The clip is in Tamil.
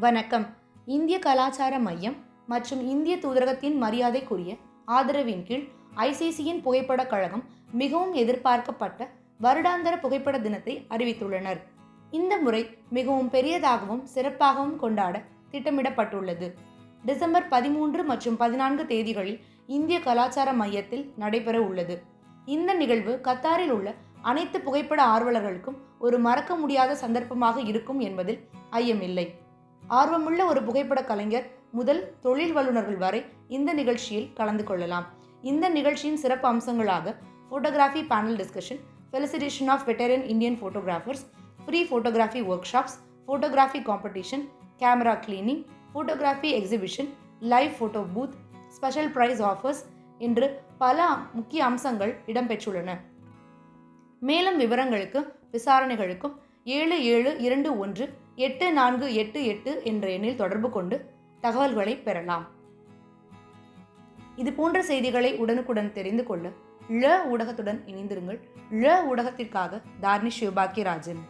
வணக்கம். இந்திய கலாச்சார மையம் மற்றும் இந்திய தூதரகத்தின் மரியாதைக்குரிய ஆதரவின் கீழ் ஐசிசியின் புகைப்படக் கழகம் மிகவும் எதிர்பார்க்கப்பட்ட வருடாந்தர புகைப்பட தினத்தை அறிவித்துள்ளனர். இந்த முறை மிகவும் பெரியதாகவும் சிறப்பாகவும் கொண்டாட திட்டமிடப்பட்டுள்ளது. டிசம்பர் பதிமூன்று மற்றும் பதினான்கு தேதிகளில் இந்திய கலாச்சார மையத்தில் நடைபெற உள்ளது. இந்த நிகழ்வு கத்தாரில் உள்ள அனைத்து புகைப்பட ஆர்வலர்களுக்கும் ஒரு மறக்க முடியாத சந்தர்ப்பமாக இருக்கும் என்பதில் ஐயமில்லை. ஆர்வமுள்ள ஒரு புகைப்பட கலைஞர் முதல் தொழில் வல்லுநர்கள் வரை இந்த நிகழ்ச்சியில் கலந்து கொள்ளலாம். இந்த நிகழ்ச்சியின் சிறப்பு அம்சங்களாக photography panel discussion felicitation of veteran Indian photographers free photography workshops photography competition camera cleaning photography exhibition live photo booth special price offers என்று பல முக்கிய அம்சங்கள் இடம்பெற்றுள்ளன. மேலும் விவரங்களுக்கு விசாரணைகளுக்கும் ஏழு ஏழு இரண்டு ஒன்று எட்டு நான்கு எட்டு எட்டு என்ற எண்ணில் தொடர்பு கொண்டு தகவல்களை பெறலாம். இது போன்ற செய்திகளை உடனுக்குடன் தெரிந்து கொள்ள ழ ஊடகத்துடன் இணைந்திருங்கள். ழ ஊடகத்திற்காக தார்னிஷ் சிவபாக்கியராஜன்